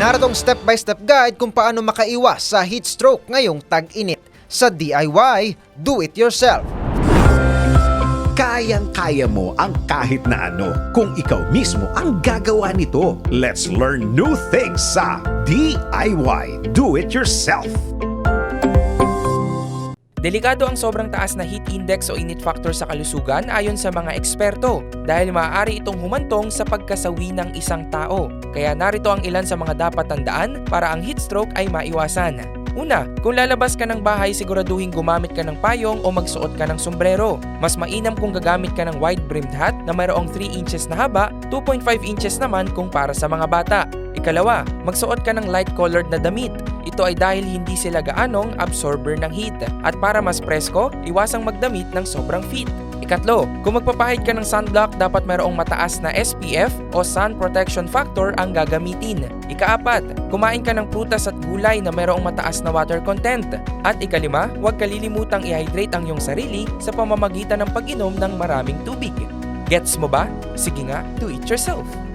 Naritong step-by-step guide kung paano makaiwas sa heat stroke ngayong tag-init sa DIY Do It Yourself. Kayang-kaya mo ang kahit na ano kung ikaw mismo ang gagawa nito. Let's learn new things sa DIY Do It Yourself. Delikado ang sobrang taas na heat index o init factor sa kalusugan ayon sa mga eksperto dahil maaari itong humantong sa pagkasawi ng isang tao. Kaya narito ang ilan sa mga dapat tandaan para ang heat stroke ay maiwasan. Una, kung lalabas ka ng bahay, siguraduhin gumamit ka ng payong o magsuot ka ng sombrero. Mas mainam kung gagamit ka ng wide-brimmed hat na mayroong 3 inches na haba, 2.5 inches naman kung para sa mga bata. Ikalawa, magsuot ka ng light-colored na damit. Ito ay dahil hindi sila gaanong absorber ng heat. At para mas presko, iwasang magdamit ng sobrang fit. Ikatlo, kung magpapahid ka ng sunblock, dapat mayroong mataas na SPF o Sun Protection Factor ang gagamitin. Ikaapat, kumain ka ng prutas at gulay na mayroong mataas na water content. At ikalima, huwag kalilimutang i-hydrate ang iyong sarili sa pamamagitan ng pag-inom ng maraming tubig. Gets mo ba? Sige nga, do it yourself!